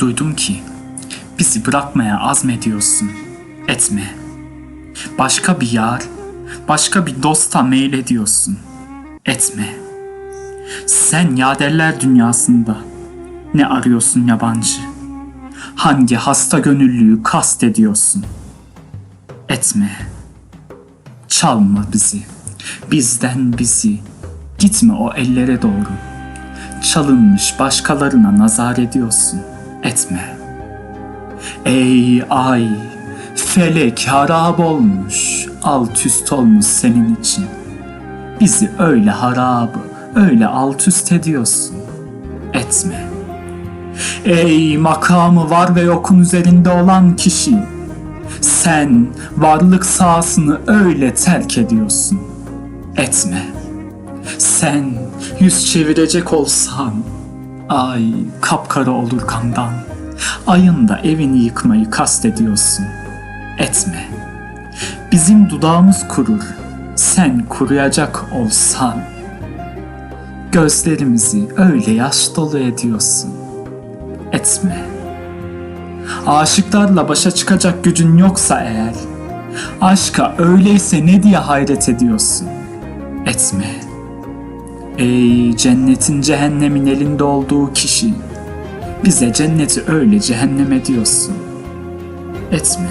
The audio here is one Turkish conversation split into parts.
Duydum ki bizi bırakmaya azmediyorsun. Etme. Başka bir yar, başka bir dosta meylediyorsun. Etme. Sen yaderler dünyasında ne arıyorsun yabancı? Hangi hasta gönüllüyü kast ediyorsun? Etme. Çalma bizi. Bizden bizi. Gitme o ellere doğru. Çalınmış başkalarına nazar ediyorsun. Etme. Ey ay, felek harap olmuş, alt üst olmuş senin için. Bizi öyle harabı, öyle alt üst ediyorsun. Etme. Ey makamı var ve yokun üzerinde olan kişi. Sen varlık sahasını öyle terk ediyorsun. Etme. Sen yüz çevirecek olsan, ay kapkara olur kandan. Ayın da evini yıkmayı kastediyorsun. Etme. Bizim dudağımız kurur. Sen kuruyacak olsan. Gözlerimizi öyle yaş dolu ediyorsun. Etme. Aşıklarla başa çıkacak gücün yoksa eğer, aşka öyleyse ne diye hayret ediyorsun? Etme. Ey cennetin cehennemin elinde olduğu kişi, bize cenneti öyle cehennem ediyorsun. Etme.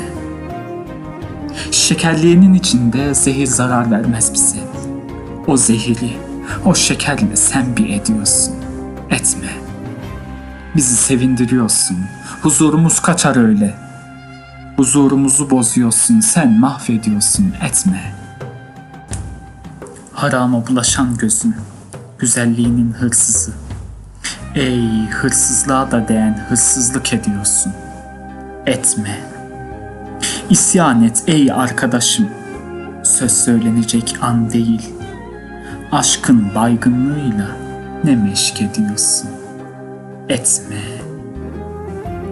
Şekerliğinin içinde zehir zarar vermez bize. O zehiri, o şekerle sen bir ediyorsun. Etme. Bizi sevindiriyorsun. Huzurumuz kaçar öyle. Huzurumuzu bozuyorsun, sen mahvediyorsun, etme. Harama bulaşan gözün, güzelliğinin hırsızı. Ey hırsızlığa da değen hırsızlık ediyorsun. Etme. İsyan et ey arkadaşım. Söz söylenecek an değil. Aşkın baygınlığıyla ne meşk ediyorsun. Etme.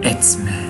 Etme.